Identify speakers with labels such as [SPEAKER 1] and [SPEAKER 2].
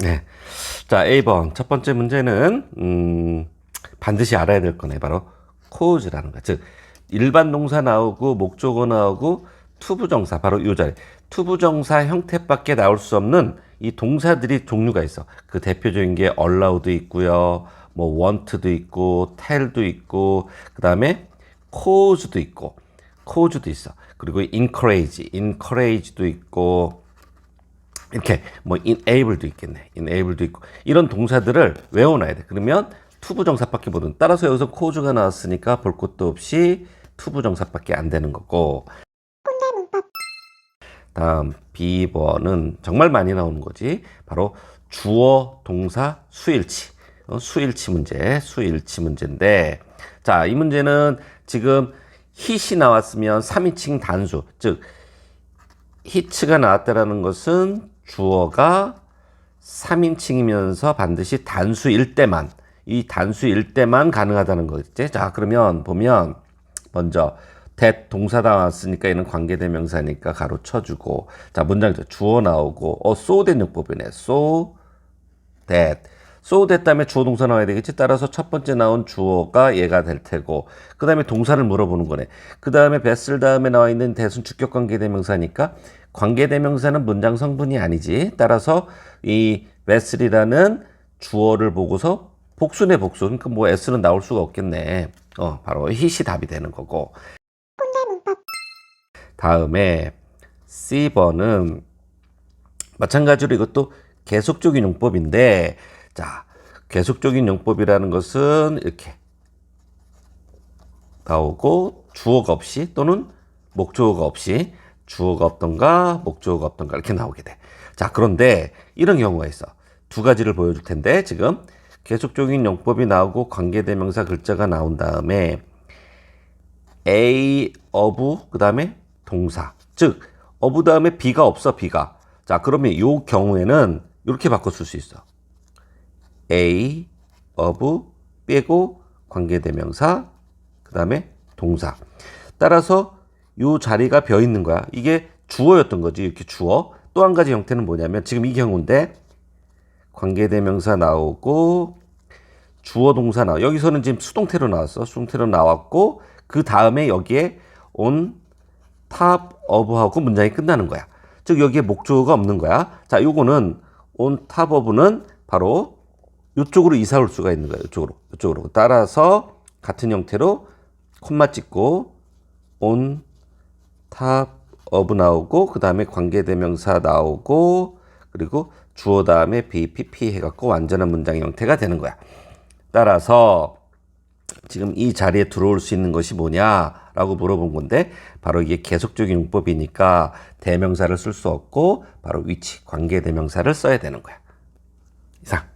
[SPEAKER 1] 네. 자, A번. 첫 번째 문제는, 음, 반드시 알아야 될 거네. 바로 cause라는 거. 즉, 일반 동사 나오고, 목적어 나오고, 투부정사. 바로 요 자리. 투부정사 형태밖에 나올 수 없는 이 동사들이 종류가 있어. 그 대표적인 게 allow도 있고요. 뭐 want도 있고, tell도 있고, 그 다음에 cause도 있고, cause도 있어. 그리고 encourage, encourage도 있고, 이렇게 뭐 enable도 있겠네. enable도 있고 이런 동사들을 외워놔야 돼. 그러면 투부정사밖에 못은 따라서 여기서 cause가 나왔으니까 볼 것도 없이 투부정사밖에 안 되는 거고. 다음 B번은 정말 많이 나오는 거지. 바로 주어, 동사, 수일치. 어, 수일치 문제, 수일치 문제인데 자, 이 문제는 지금 hit이 나왔으면 3인칭 단수, 즉 히츠가 나왔다라는 것은 주어가 3인칭이면서 반드시 단수일 때만 이 단수일 때만 가능하다는 거겠지. 자, 그러면 보면 먼저 that 동사 나왔으니까 얘는 관계대명사니까 가로 쳐주고 자 문장에서 주어 나오고 어 so that 용법이네. so that so that 다음에 주어 동사 나와야 되겠지. 따라서 첫 번째 나온 주어가 얘가 될 테고 그 다음에 동사를 물어보는 거네. 그 다음에 뱃을 다음에 나와 있는 대순 주격 관계대명사니까 관계대명사는 문장 성분이 아니지. 따라서 이 뱃을이라는 주어를 보고서 복수네 복수. 그러니까 뭐 s는 나올 수가 없겠네. 어 바로 hit이 답이 되는 거고. 다음에 C번은 마찬가지로 이것도 계속적인 용법인데 자 계속적인 용법이라는 것은 이렇게 나오고 주어가 없이 또는 목적어가 없이 주어가 없던가 목적어가 없던가 이렇게 나오게 돼. 자 그런데 이런 경우가 있어. 두 가지를 보여줄 텐데 지금 계속적인 용법이 나오고 관계대명사 글자가 나온 다음에 A of 그 다음에 동사 즉 of 다음에 be가 없어 be가 자 그러면 이 경우에는 이렇게 바꿔 쓸 수 있어 A of 빼고 관계대명사 그 다음에 동사 따라서 이 자리가 비어 있는 거야 이게 주어였던 거지 이렇게 주어 또 한 가지 형태는 뭐냐면 지금 이 경우인데 관계대명사 나오고 주어 동사 나와 여기서는 지금 수동태로 나왔어 수동태로 나왔고 그 다음에 여기에 on top of하고 문장이 끝나는 거야. 즉 여기에 목적어가 없는 거야. 자, 요거는 on top of는 바로 이쪽으로 이사 올 수가 있는 거야. 이쪽으로. 이쪽으로. 따라서 같은 형태로 콤마 찍고 on top of 나오고 그 다음에 관계대명사 나오고 그리고 주어 다음에 BPP 해갖고 완전한 문장 형태가 되는 거야. 따라서 지금 이 자리에 들어올 수 있는 것이 뭐냐라고 물어본 건데 바로 이게 계속적인 용법이니까 대명사를 쓸 수 없고 바로 위치 관계 대명사를 써야 되는 거야. 이상.